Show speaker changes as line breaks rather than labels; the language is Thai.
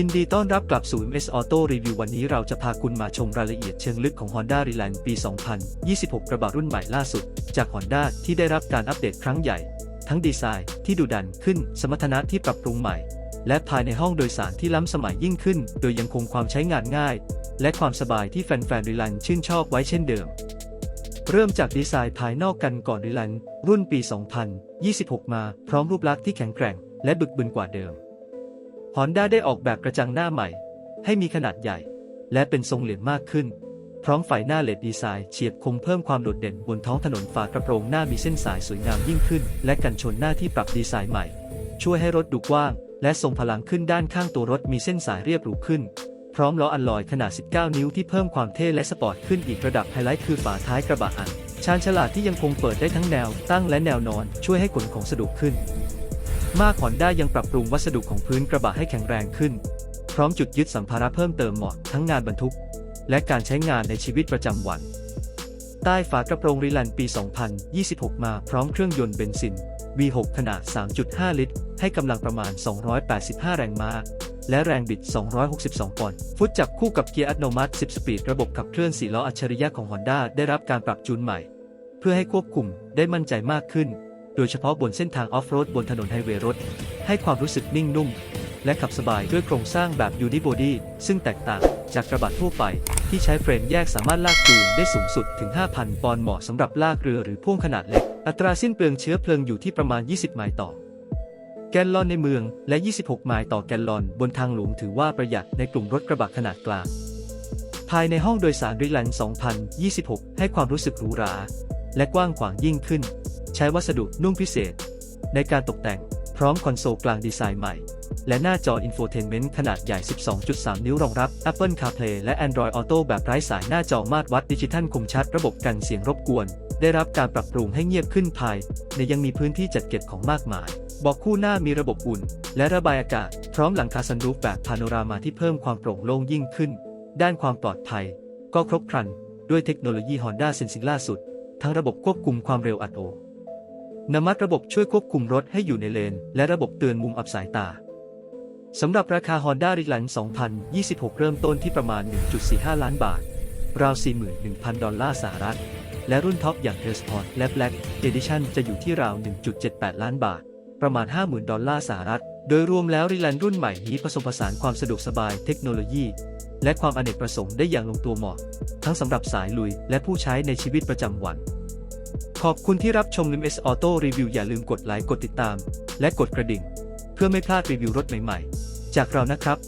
ยินดีต้อนรับกลับสู่ MS Auto Review วันนี้เราจะพาคุณมาชมรายละเอียดเชิงลึกของ Honda r e l a n ปี 2026 กระบะรุ่นใหม่ล่าสุด จาก Honda ที่ได้รับการอัปเดตครั้งใหญ่ ทั้งดีไซน์ที่ดุดันขึ้น สมรรถนะที่ปรับปรุงใหม่ และภายในห้องโดยสารที่ล้ำสมัยยิ่งขึ้น โดยยังคงความใช้งานง่าย และความสบายที่แฟนๆ r e l a n ชื่นชอบไว้เช่นเดิม เริ่มจากดีไซน์ภายนอกกันก่อน r e l a n รุ่นปี 2026 มาพร้อมรูปลักษณ์ที่แข็งแกร่ง และบึกบึนกว่าเดิม Honda ได้ออกแบบกระจังหน้าใหม่ ให้มีขนาดใหญ่ และเป็นทรงเหลี่ยมมากขึ้น พร้อมไฟหน้าเลดดีไซน์เฉียบคมเพิ่มความโดดเด่นบนท้องถนนฝากระโปรงหน้ามีเส้นสายสวยงามยิ่งขึ้น และกันชนหน้าที่ปรับดีไซน์ใหม่ ช่วยให้รถดูกว้าง และทรงพลังขึ้นด้านข้างตัวรถมีเส้นสายเรียบหรูขึ้น พร้อมล้ออัลลอยขนาด 19 นิ้วที่เพิ่มความเท่และสปอร์ตขึ้นอีกระดับไฮไลท์คือฝาท้ายกระบะอันชาญฉลาดที่ยังคงเปิดได้ทั้งแนวตั้งและแนวนอน ช่วยให้ขนของสะดวกขึ้น มาก Honda ยังปรับปรุงวัสดุของพื้นกระบะให้แข็งแรงขึ้น พร้อมจุดยึดสัมภาระเพิ่มเติมเหมาะทั้งงานบรรทุก และการใช้งานในชีวิตประจำวัน ใต้ฝากระโปรงรีลันปี 2026 มาพร้อมเครื่องยนต์เบนซิน V6 ขนาด 3.5 ลิตร ให้กำลังประมาณ 285 แรงม้า และแรงบิด 262 ปอนด์ ฟุตจับคู่กับเกียร์อัตโนมัติ 10 สปีด ระบบขับเคลื่อน 4 ล้ออัจฉริยะของ Honda ได้รับการปรับจูนใหม่ เพื่อให้ควบคุมได้มั่นใจมากขึ้น โดยเฉพาะบนเส้นทางออฟโรดบนถนนไฮเวย์รถ ให้ความรู้สึกนิ่งนุ่ม และขับสบายด้วยโครงสร้างแบบยูนิบอดี้ซึ่งแตกต่างจากกระบะทั่วไป ที่ใช้เฟรมแยกสามารถลากจูงได้สูงสุดถึง 5,000 ปอนด์เหมาะสำหรับลากเรือหรือพ่วงขนาดเล็ก อัตราสิ้นเปลืองเชื้อเพลิงอยู่ที่ประมาณ 20 ไมล์ต่อ แกลลอนในเมืองและ 26 ไมล์ต่อแกลลอนบนทางหลวงถือว่าประหยัดในกลุ่มรถกระบะขนาดกลาง ภายในห้องโดยสารริลัน 2026 ให้ความรู้สึกหรูหราและกว้างขวางยิ่งขึ้น ใช้วัสดุนุ่มพิเศษ ในการตกแต่ง พร้อมคอนโซลกลางดีไซน์ใหม่ และหน้าจออินโฟเทนเมนต์ขนาดใหญ่ 12.3 นิ้วรองรับ Apple CarPlay และ Android Auto แบบไร้สายหน้าจอมาตรวัดดิจิทัลคมชัดระบบกันเสียงรบกวน ได้รับการปรับปรุงให้เงียบขึ้นภายในยังมีพื้นที่จัดเก็บของมากมายเบอกคู่หน้ามีระบบอุ่น และระบายอากาศ พร้อมหลังคาซันรูฟแบบพาโนรามาที่เพิ่มความโปร่งโล่งยิ่งขึ้น ด้านความปลอดภัย ก็ครบครัน ด้วยเทคโนโลยี Honda Sensing ล่าสุด ทั้งระบบควบคุมความเร็วอัตโน นมัติระบบช่วยควบคุมรถให้อยู่ในเลน และระบบเตือนมุมอับสายตา สำหรับราคา Honda r e l a n 2026 เริ่มต้นที่ประมาณ 1.45 ล้านบาท ราว 41,000 ดอลลาร์สหรัฐ และรุ่นท็อปอย่าง t e s p o r t และ Black Edition จะอยู่ที่ราว 1.78 ล้านบาท ประมาณ 50,000 ดอลลาร์สหรัฐ โดยรวมแล้ว r e l a n รุ่นใหม่นี้ผสมผสานความสะดวกสบายเทคโนโลยี และความอเนกประสงค์ได้อย่างลงตัวเหมาะ ทั้งสำหรับสายลุยและผู้ใช้ในชีวิตประจำวัน ขอบคุณที่รับชม MS Auto Review อย่าลืมกดไลค์กดติดตาม และกดกระดิ่ง เพื่อไม่พลาดรีวิวรถใหม่ๆ จากเรานะครับ